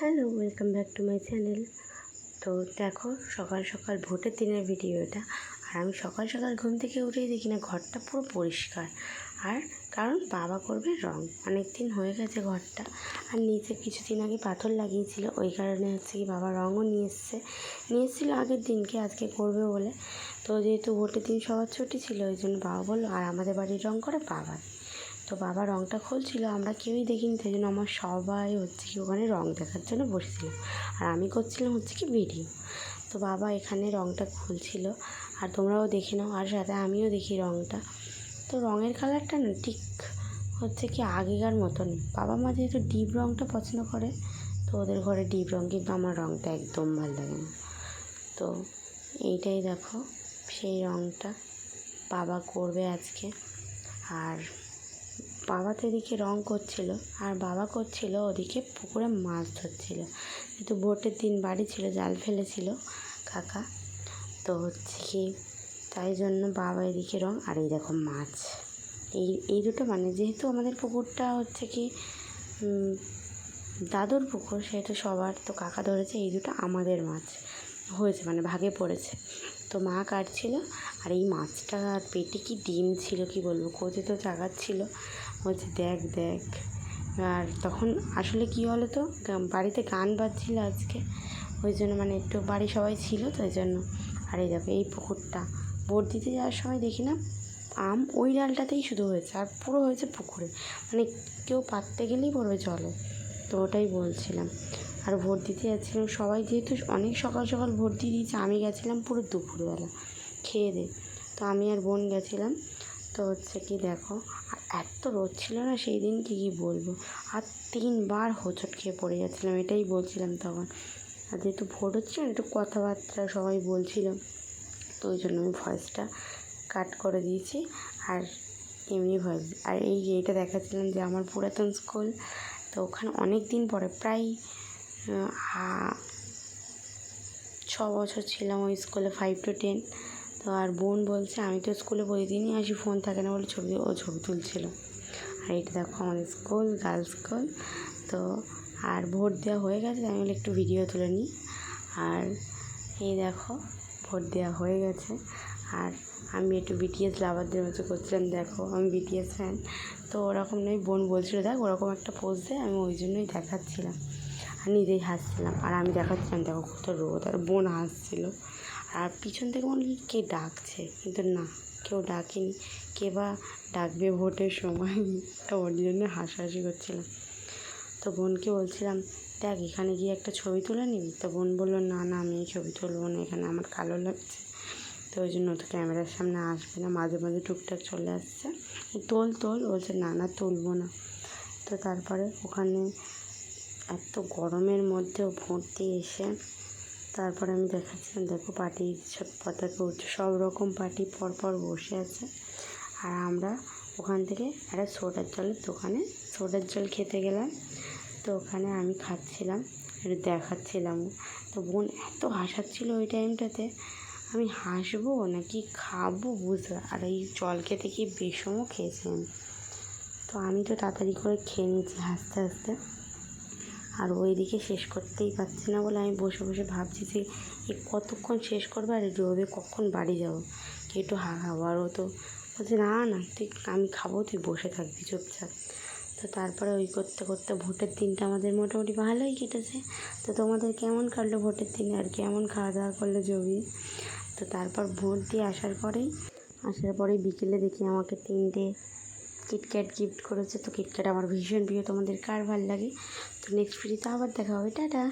Hello, welcome back to my channel. তো দেখো, সকাল সকাল ভোটের দিনের ভিডিও এটা আর আমি সকাল সকাল ঘুম থেকে উঠেই দেখি না, ঘরটা পুরো পরিষ্কার। আর কারণ বাবা করবে রং। অনেক দিন হয়ে গেছে ঘরটা। আর নিচে কিছুদিন আগে পাথর লাগিয়েছিল, ওই কারণে হচ্ছে কি বাবা রঙও নিয়ে এসছে। নিয়ে এসেছিল আগের দিনকে, আজকে করবে বলে। তো যেহেতু ভোটের দিন সবার ছুটি ছিল, ওই জন্য বাবা বলল, আর আমাদের বাড়ির রং করে বাবা তো বাবা রঙটা খুলছিল, আমরা কেউই দেখিনি, তাই জন্য আমার সবাই হচ্ছে কি ওখানে রঙ দেখার জন্য বসেছিলাম। আর আমি করছিলাম হচ্ছে কি ভিডিও তো বাবা এখানে রঙটা খুলছিল, আর তোমরাও দেখে নাও, আর সাথে আমিও দেখি রঙটা তো রঙের কালারটা না ঠিক হচ্ছে কি আগেকার মতন। বাবা মা যেহেতু ডিপ রঙটা পছন্দ করে, তো ওদের ঘরে ডিপ রঙ কিন্তু আমার রঙটা একদম ভালো লাগে না। তো এইটাই দেখো, সেই রঙটা বাবা করবে আজকে। আর বাবা তো এদিকে রং করছিল, আর বাবা করছিল ওদিকে পুকুরে মাছ ধরছিল। যেহেতু ভোটের দিন বাড়ি ছিল, জাল ফেলেছিল কাকা, তো হচ্ছে কি তাই জন্য বাবা এদিকে রং, আর এই দেখো মাছ। এই এই দুটো মানে যেহেতু আমাদের পুকুরটা হচ্ছে কি দাদুর পুকুর, সেহেতু সবার তো কাকা ধরেছে, এই দুটো আমাদের মাছ হয়েছে মানে ভাগে পড়েছে। তো মা কাটছিল আর এই মাছটা আর পেটে কি ডিম ছিল কি বলব কোচে তো চাগাচ্ছিল বলছে, দেখ দেখ। আর তখন আসলে কি হলো তো বাড়িতে গান বাজছিল আজকে। ওই জন্য মানে একটু বাড়ি সবাই ছিল, তো ওই জন্য। আর এই দেখো, এই পুকুরটা। ভোট দিতে যাওয়ার সময় দেখি না, আম ওই ডালটাতেই শুধু হয়েছে, আর পুরো হয়েছে পুকুরে। মানে কেউ পাততে গেলেই পড়বে জলে। তো ওটাই বলছিলাম। আর ভোট দিতে যাচ্ছিলাম সবাই যেহেতু অনেক সকাল সকাল ভোট দিয়ে দিয়েছে, আমি গেছিলাম পুরো দুপুরবেলা খেয়ে দে। তো আমি আর বোন গেছিলাম। তো হচ্ছে কি দেখো, আর এত রোদ ছিল না সেই দিন কি কী বলব? আর তিনবার হোঁচট খেয়ে পড়ে যাচ্ছিলাম, এটাই বলছিলাম তখন। আর যেহেতু ভোট হচ্ছিল একটু কথাবার্তা সবাই বলছিল। তো ওই জন্য আমি ভয়েসটা কাট করে দিয়েছি। আর এমনি ভয়েস আর এই এটা দেখাচ্ছিলাম যে আমার পুরাতন স্কুল, তো ওখানে অনেক দিন পরে, প্রায় ছ বছর ছিলাম ওই স্কুলে ফাইভ টু টেন তো আর বোন বলছে, আমি তো স্কুলে প্রতিদিনই আসি ফোন থাকে না বলে ছবি, ও ছবি তুলছিল। আর এটা দেখো আমাদের স্কুল গার্লস স্কুল তো আর ভোট দেওয়া হয়ে গেছে, আমি বলে একটু ভিডিও তুলে নিই। আর এই দেখো, ভোট দেওয়া হয়ে গেছে। আর আমি একটু বিটিএস লাভারদের মতো করছিলাম, দেখো, আমি বিটিএস ফ্যান তো ওরকম নয়, বোন বলছিল, দেখ, ওরকম একটা পোস্ট দেয় আমি ওই জন্যই দেখাচ্ছিলাম। নিজেই হাসছিলাম। আর আমি দেখাচ্ছিলাম, দেখো কত রোদ, আর বোন হাসছিল। আর পিছন থেকে মনে কে ডাকছে, কিন্তু না, কেউ ডাকেনি। কে বা ডাকবে ভোটের সময়, তো ওর জন্য হাসাহাসি করছিলাম। তো বোনকে বলছিলাম, দেখ, এখানে গিয়ে একটা ছবি তুলে নিবি? তো বোন বলল, না না, আমি ছবি তুলবো না, এখানে আমার কালো লাগছে। তো ওই জন্য তো ক্যামেরার সামনে আসবে না, মাঝে মাঝে টুকটাক চলে আসছে। তোল তোল, বলছে, না না, তুলবো না। তো তারপরে ওখানে এত গরমের মধ্যেও ভোট দিয়ে এসে তারপরে আমি দেখাচ্ছিলাম, দেখো পার্টি পতাকা উঠছে সব রকম পার্টি পরপর বসে আছে। আর আমরা ওখান থেকে একটা সোডার জলের দোকানে, সোডার জল খেতে গেলাম। তো ওখানে আমি খাচ্ছিলাম, একটু দেখাচ্ছিলাম। তো বোন এত হাসাচ্ছিল ওই টাইমটাতে, আমি হাসবো নাকি খাব বুঝতে আর এই জল খেতে গিয়ে বিষমও খেয়েছি। তো আমি তো তাড়াতাড়ি করে খেয়ে নিয়েছি হাসতে হাসতে। আর ওইদিকে শেষ করতেই পারছি না বলে আমি বসে বসে ভাবছি যে এ কতক্ষণ শেষ করবে আর রোদে কখন বাড়ি যাব? একটু হা খাব আর ও তো। বলছে, না না, তুই, আমি খাব, তুই বসে থাকবি চুপচাপ। তো তারপরে ওই করতে করতে ভোটের দিনটা আমাদের মোটামুটি ভালোই কেটেছে। তো তোমাদের কেমন কাটলো ভোটের দিনে আর কেমন খাওয়া দাওয়া করল জমি তো তারপর ভোট দিয়ে আসার পরেই আসার পরেই বিকেলে দেখি আমাকে তিনটে কিটক্যাট গিফট করেছে। তো কিটক্যাট আমার ভীষণ প্রিয়। তোমাদের কার ভালো লাগে? তো নেক্সট ভিডিওতে আবার দেখা হবে। টাটা!